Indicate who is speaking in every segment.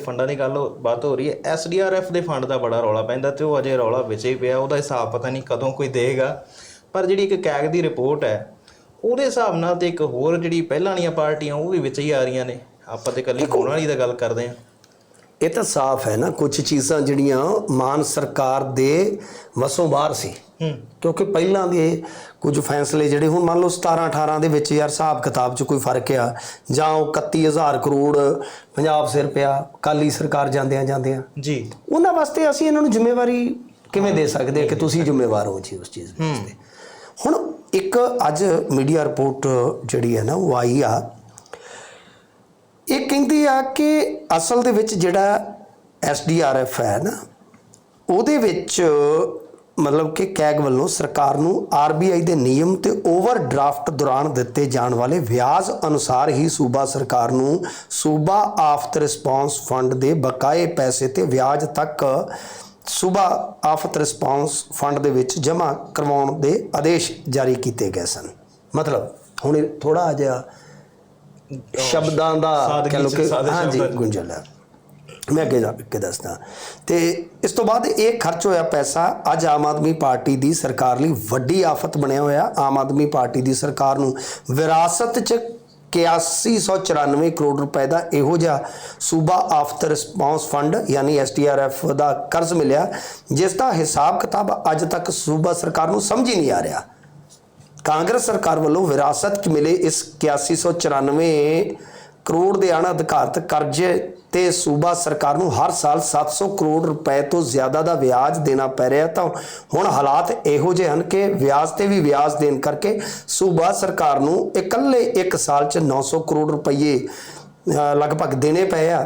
Speaker 1: ਫੰਡਾਂ ਦੀ ਗੱਲ ਬਾਤ ਹੋ ਰਹੀ ਹੈ। ਐਸਡੀਆਰਐਫ ਦੇ ਫੰਡ ਦਾ ਬੜਾ ਰੌਲਾ ਪੈਂਦਾ ਤੇ ਉਹ ਅਜੇ ਰੌਲਾ ਵਿੱਚ ਹੀ ਪਿਆ। ਉਹਦਾ ਹਿਸਾਬ ਪਤਾ ਨਹੀਂ ਕਦੋਂ ਕੋਈ ਦੇਗਾ ਪਰ ਜਿਹੜੀ ਇੱਕ ਕੈਗ ਦੀ ਰਿਪੋਰਟ ਹੈ ਉਹਦੇ ਹਿਸਾਬ ਨਾਲ ਤੇ ਇੱਕ ਹੋਰ ਜਿਹੜੀ ਪਹਿਲਾਂ ਵਾਲੀਆਂ ਪਾਰਟੀਆਂ ਉਹ ਵੀ ਵਿੱਚ ਹੀ ਆ ਰਹੀਆਂ ਨੇ। ਆਪਾਂ ਤੇ ਕੱਲੀ ਹੋਣ ਵਾਲੀ ਦਾ ਗੱਲ ਕਰਦੇ ਹਾਂ।
Speaker 2: ਇਹ ਤਾਂ ਸਾਫ਼ ਹੈ ਨਾ ਕੁਝ ਚੀਜ਼ਾਂ ਜਿਹੜੀਆਂ ਮਾਨ ਸਰਕਾਰ ਦੇ ਵਸੋਂ ਬਾਹਰ ਸੀ। ਕਿਉਂਕਿ ਪਹਿਲਾਂ ਦੇ ਕੁਝ ਫੈਸਲੇ ਜਿਹੜੇ ਹੁਣ ਮੰਨ ਲਓ 17 18 ਦੇ ਵਿੱਚ ਯਾਰ ਹਿਸਾਬ ਕਿਤਾਬ 'ਚ ਕੋਈ ਫ਼ਰਕ ਆ ਜਾਂ ਉਹ 31000 ਕਰੋੜ ਪੰਜਾਬ ਸਿਰ ਪਿਆ ਕਾਲੀ ਸਰਕਾਰ ਜਾਂਦਿਆਂ ਜਾਂਦਿਆਂ।
Speaker 1: ਜੀ।
Speaker 2: ਉਹਨਾਂ ਵਾਸਤੇ ਅਸੀਂ ਇਹਨਾਂ ਨੂੰ ਜ਼ਿੰਮੇਵਾਰੀ ਕਿਵੇਂ ਦੇ ਸਕਦੇ ਕਿ ਤੁਸੀਂ ਜ਼ਿੰਮੇਵਾਰ ਹੋ ਜੀ ਉਸ ਚੀਜ਼ ਵਾਸਤੇ? ਹੁਣ ਇੱਕ ਅੱਜ ਮੀਡੀਆ ਰਿਪੋਰਟ ਜਿਹੜੀ ਹੈ ਨਾ ਉਹ ਆਈ ਆ। ਇਹ ਕਹਿੰਦੀ ਆ ਕਿ ਅਸਲ ਦੇ ਵਿੱਚ ਜਿਹੜਾ ਐਸਡੀਆਰਐਫ ਹੈ ਨਾ ਉਹਦੇ ਵਿੱਚ ਮਤਲਬ ਕਿ ਕੈਗ ਵੱਲੋਂ ਸਰਕਾਰ ਨੂੰ ਆਰਬੀਆਈ ਦੇ ਨਿਯਮ ਤੇ ਓਵਰਡਰਾਫਟ ਦੌਰਾਨ ਦਿੱਤੇ ਜਾਣ ਵਾਲੇ ਵਿਆਜ ਅਨੁਸਾਰ ਹੀ ਸੂਬਾ ਸਰਕਾਰ ਨੂੰ ਸੂਬਾ ਆਫਤ ਰਿਸਪਾਂਸ ਫੰਡ ਦੇ ਬਕਾਏ ਪੈਸੇ ਤੇ ਵਿਆਜ ਤੱਕ ਸੂਬਾ ਆਫਤ ਰਿਸਪਾਂਸ ਫੰਡ ਦੇ ਵਿੱਚ ਜਮ੍ਹਾਂ ਕਰਵਾਉਣ ਦੇ ਆਦੇਸ਼ ਜਾਰੀ ਕੀਤੇ ਗਏ ਸਨ ਮਤਲਬ ਹੁਣ ਥੋੜਾ ਜਿਹਾ ਸ਼ਬਦਾਂ ਦਾ ਕਹਿ ਲਓ
Speaker 1: ਚ
Speaker 2: ਕਿ ਹਾਂਜੀ। ਗੁੰਝਲ ਹੈ ਮੈਂ ਅੱਗੇ ਜਾ ਕੇ ਦੱਸਦਾ। ਤੇ ਇਸ ਤੋਂ ਬਾਅਦ ਇਹ ਖਰਚ ਹੋਇਆ ਪੈਸਾ ਅੱਜ ਆਮ ਆਦਮੀ ਪਾਰਟੀ ਦੀ ਸਰਕਾਰ ਲਈ ਵੱਡੀ ਆਫਤ ਬਣਿਆ ਹੋਇਆ। ਆਮ ਆਦਮੀ ਪਾਰਟੀ ਦੀ ਸਰਕਾਰ ਨੂੰ ਵਿਰਾਸਤ 'ਚ 8194 ਕਰੋੜ ਰੁਪਏ ਦਾ ਇਹੋ ਜਿਹਾ ਸੂਬਾ ਆਫਤ ਰਿਸਪਾਂਸ ਫੰਡ ਯਾਨੀ ਐਸਟੀਆਰਐਫ ਦਾ ਕਰਜ਼ ਮਿਲਿਆ, ਜਿਸ ਦਾ ਹਿਸਾਬ ਕਿਤਾਬ ਅੱਜ ਤੱਕ ਸੂਬਾ ਸਰਕਾਰ ਨੂੰ ਸਮਝ ਹੀ ਨਹੀਂ ਆ ਰਿਹਾ। ਕਾਂਗਰਸ ਸਰਕਾਰ ਵੱਲੋਂ ਵਿਰਾਸਤ 'ਚ ਮਿਲੇ ਇਸ 8194 ਕਰੋੜ ਦੇ ਅਣਅਧਿਕਾਰਤ ਕਰਜ਼ੇ ਤੇ ਸੂਬਾ ਸਰਕਾਰ ਨੂੰ ਹਰ ਸਾਲ 700 ਕਰੋੜ ਰੁਪਏ ਤੋਂ ਜ਼ਿਆਦਾ ਦਾ ਵਿਆਜ ਦੇਣਾ ਪੈ ਰਿਹਾ ਤਾਂ ਹੁਣ ਹਾਲਾਤ ਇਹੋ ਜਿਹੇ ਹਨ ਕਿ ਵਿਆਜ ਤੇ ਵੀ ਵਿਆਜ ਦੇਣ ਕਰਕੇ ਸੂਬਾ ਸਰਕਾਰ ਨੂੰ ਇਕੱਲੇ ਇੱਕ ਸਾਲ 'ਚ 900 ਕਰੋੜ ਰੁਪਏ ਲਗਭਗ ਦੇਣੇ ਪਏ ਆ।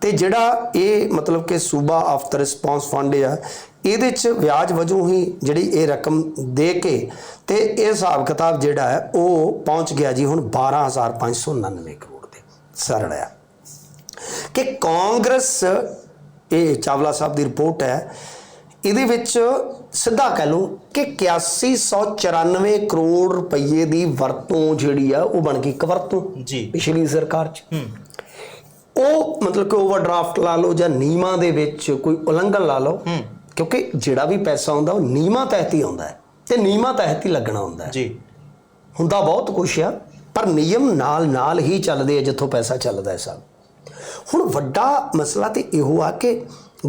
Speaker 2: ਤੇ ਜਿਹੜਾ ਇਹ ਮਤਲਬ ਕਿ ਸੂਬਾ ਆਫਟਰ ਰਿਸਪਾਂਸ ਫੰਡ ਆ, ਇਹਦੇ ਚ ਵਿਆਜ ਵਜੋਂ ਹੀ ਜਿਹੜੀ ਇਹ ਰਕਮ ਦੇ ਕੇ ਤੇ ਇਹ ਹਿਸਾਬ ਕਿਤਾਬ ਜਿਹੜਾ ਹੈ, ਉਹ ਪਹੁੰਚ ਗਿਆ ਜੀ ਹੁਣ 12599 ਕਰੋੜ। ਦੇ ਸਰੜ ਆ ਕਿ ਕਾਂਗਰਸ ਇਹ ਚਾਵਲਾ ਸਾਹਿਬ ਦੀ ਰਿਪੋਰਟ ਹੈ ਇਹਦੇ ਵਿੱਚ ਸਿੱਧਾ ਕਹਿ ਲਓ ਕਿ 8194 ਕਰੋੜ ਰੁਪਏ ਦੀ ਵਰਤੋਂ ਜਿਹੜੀ ਆ ਉਹ ਬਣ ਗਈ ਕਵਰਤੋਂ
Speaker 1: ਜੀ।
Speaker 2: ਪਿਛਲੀ ਸਰਕਾਰ ਚ। ਉਹ ਮਤਲਬ ਕਿ ਓਵਰਡਰਾਫਟ ਲਾ ਲਓ ਜਾਂ ਨੀਮਾਂ ਦੇ ਵਿੱਚ ਕੋਈ ਉਲੰਘਣ ਲਾ ਲਓ ਕਿਉਂਕਿ ਜਿਹੜਾ ਵੀ ਪੈਸਾ ਆਉਂਦਾ ਉਹ ਨੀਮਾਂ ਤਹਿਤ ਹੀ ਆਉਂਦਾ ਤੇ ਨੀਮਾਂ ਤਹਿਤ ਹੀ ਲੱਗਣਾ ਹੁੰਦਾ
Speaker 1: ਜੀ।
Speaker 2: ਹੁੰਦਾ ਬਹੁਤ ਕੁਛ ਆ। ਪਰ ਨਿਯਮ ਨਾਲ ਨਾਲ ਹੀ ਚੱਲਦੇ ਆ ਜਿੱਥੋਂ ਪੈਸਾ ਚੱਲਦਾ ਹੈ ਸਭ। ਹੁਣ ਵੱਡਾ ਮਸਲਾ ਤੇ ਇਹੋ ਆ ਕਿ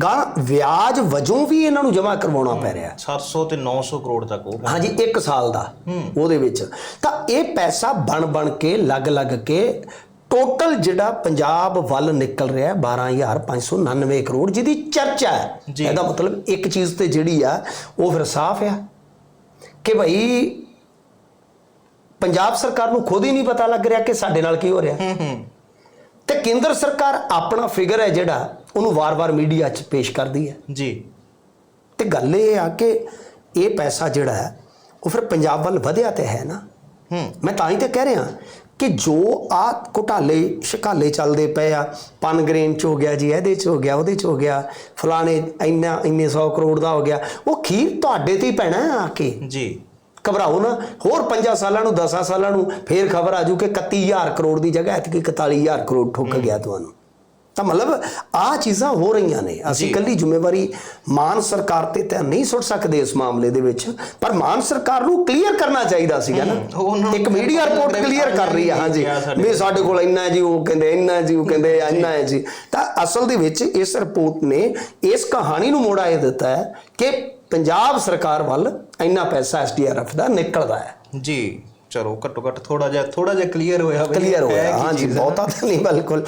Speaker 2: ਗਾਂ ਵਿਆਜ ਵਜੋਂ ਵੀ ਇਹਨਾਂ ਨੂੰ ਜਮ੍ਹਾਂ ਕਰਵਾਉਣਾ ਪੈ ਰਿਹਾ।
Speaker 1: 700 ਤੇ 900 ਕਰੋੜ ਤੱਕ ਉਹ।
Speaker 2: ਹਾਂਜੀ 1 ਸਾਲ ਦਾ ਉਹਦੇ ਵਿੱਚ। ਤਾਂ ਇਹ ਪੈਸਾ ਬਣ ਬਣ ਕੇ ਲੱਗ ਲੱਗ ਕੇ ਟੋਟਲ ਜਿਹੜਾ ਪੰਜਾਬ ਵੱਲ ਨਿਕਲ ਰਿਹਾ ਹੈ 12599 ਕਰੋੜ ਜਿਹਦੀ ਚਰਚਾ ਹੈ। ਇਹਦਾ ਮਤਲਬ ਇੱਕ ਚੀਜ਼ ਤੇ ਜਿਹੜੀ ਆ ਉਹ ਫਿਰ ਸਾਫ਼ ਆ ਕਿ ਭਾਈ ਪੰਜਾਬ ਸਰਕਾਰ ਨੂੰ ਖੁਦ ਹੀ ਨਹੀਂ ਪਤਾ ਲੱਗ ਰਿਹਾ ਕਿ ਸਾਡੇ ਨਾਲ ਕੀ ਹੋ ਰਿਹਾ।
Speaker 1: ਹੂੰ ਹੂੰ।
Speaker 2: ਤੇ ਕੇਂਦਰ ਸਰਕਾਰ ਆਪਣਾ ਫਿਗਰ ਹੈ ਜਿਹੜਾ ਉਹਨੂੰ ਵਾਰ-ਵਾਰ ਮੀਡੀਆ 'ਚ ਪੇਸ਼ ਕਰਦੀ ਹੈ।
Speaker 1: ਜੀ।
Speaker 2: ਤੇ ਗੱਲ ਇਹ ਆ ਕਿ ਇਹ ਪੈਸਾ ਜਿਹੜਾ ਹੈ ਉਹ ਫਿਰ ਪੰਜਾਬ ਵੱਲ ਵਧਿਆ ਤੇ ਹੈ ਨਾ।
Speaker 1: ਹੂੰ।
Speaker 2: ਮੈਂ ਤਾਂ ਹੀ ਤੇ ਕਹਿ ਰਿਹਾ ਕਿ ਜੋ ਆ ਘੁਟਾਲੇ ਸ਼ਿਕਾਲੇ ਚੱਲਦੇ ਪਏ ਆ ਪਨਗ੍ਰੇਨ ਚ ਹੋ ਗਿਆ ਜੀ ਇਹਦੇ ਚ ਹੋ ਗਿਆ ਉਹਦੇ ਚ ਹੋ ਗਿਆ ਫਲਾਣੇ ਇੰਨਾ ਇੰਨੇ 100 ਕਰੋੜ ਦਾ ਹੋ ਗਿਆ ਉਹ ਖੀਰ ਤੁਹਾਡੇ ਤੇ ਹੀ ਪੈਣਾ ਆ ਕੇ।
Speaker 1: ਜੀ।
Speaker 2: ਘਬਰਾਓ ਨਾ। ਹੋਰ 5 ਸਾਲਾਂ ਨੂੰ 10 ਸਾਲਾਂ ਨੂੰ ਫੇਰ ਖਬਰ ਆ ਜੂ ਕਿ 31000 ਕਰੋੜ ਦੀ ਜਗ੍ਹਾ ਐਤਕੀ 41000 ਕਰੋੜ ਠੁੱਕ ਗਿਆ ਤੁਹਾਨੂੰ। ਤਾਂ ਮਤਲਬ ਆ ਚੀਜ਼ਾਂ ਹੋ ਰਹੀਆਂ ਨੇ। ਅਸੀਂ। ਕੱਲੀ ਜ਼ਿੰਮੇਵਾਰੀ ਮਾਨ ਸਰਕਾਰ ਤੇ ਤਾਂ ਨਹੀਂ ਸੁੱਟ ਸਕਦੇ ਇਸ ਮਾਮਲੇ ਦੇ ਵਿੱਚ। ਪਰ ਮਾਨ ਸਰਕਾਰ ਨੂੰ ਕਲੀਅਰ ਕਰਨਾ ਚਾਹੀਦਾ ਸੀਗਾ ਨਾ। ਇੱਕ ਮੀਡੀਆ ਰਿਪੋਰਟ ਕਲੀਅਰ ਕਰ ਰਹੀ ਹੈ ਹਾਂਜੀ। ਵੀ ਸਾਡੇ ਕੋਲ ਇੰਨਾ ਜੀ ਉਹ ਕਹਿੰਦੇ ਇੰਨਾ ਜੀ ਉਹ ਕਹਿੰਦੇ ਇੰਨਾ ਹੈ ਜੀ। ਤਾਂ ਅਸਲ ਦੇ ਵਿੱਚ ਇਸ ਰਿਪੋਰਟ ਨੇ ਇਸ ਕਹਾਣੀ ਨੂੰ ਮੋੜਾ ਇਹ ਦਿੱਤਾ ਹੈ ਕਿ ਪੰਜਾਬ ਸਰਕਾਰ ਵੱਲ ਇੰਨਾ ਪੈਸਾ ਐਸਡੀਆਰਐਫ ਦਾ ਨਿਕਲਦਾ ਹੈ
Speaker 1: ਜੀ ਚਲੋ ਘੱਟੋ ਘੱਟ ਥੋੜਾ ਜਿਹਾ ਥੋੜਾ ਜਿਹਾ ਕਲੀਅਰ ਹੋਇਆ
Speaker 2: ਕਲੀਅਰ ਹੋਇਆ
Speaker 1: ਹੈ।
Speaker 2: ਬਹੁਤਾ ਤਾਂ ਨਹੀਂ ਬਿਲਕੁਲ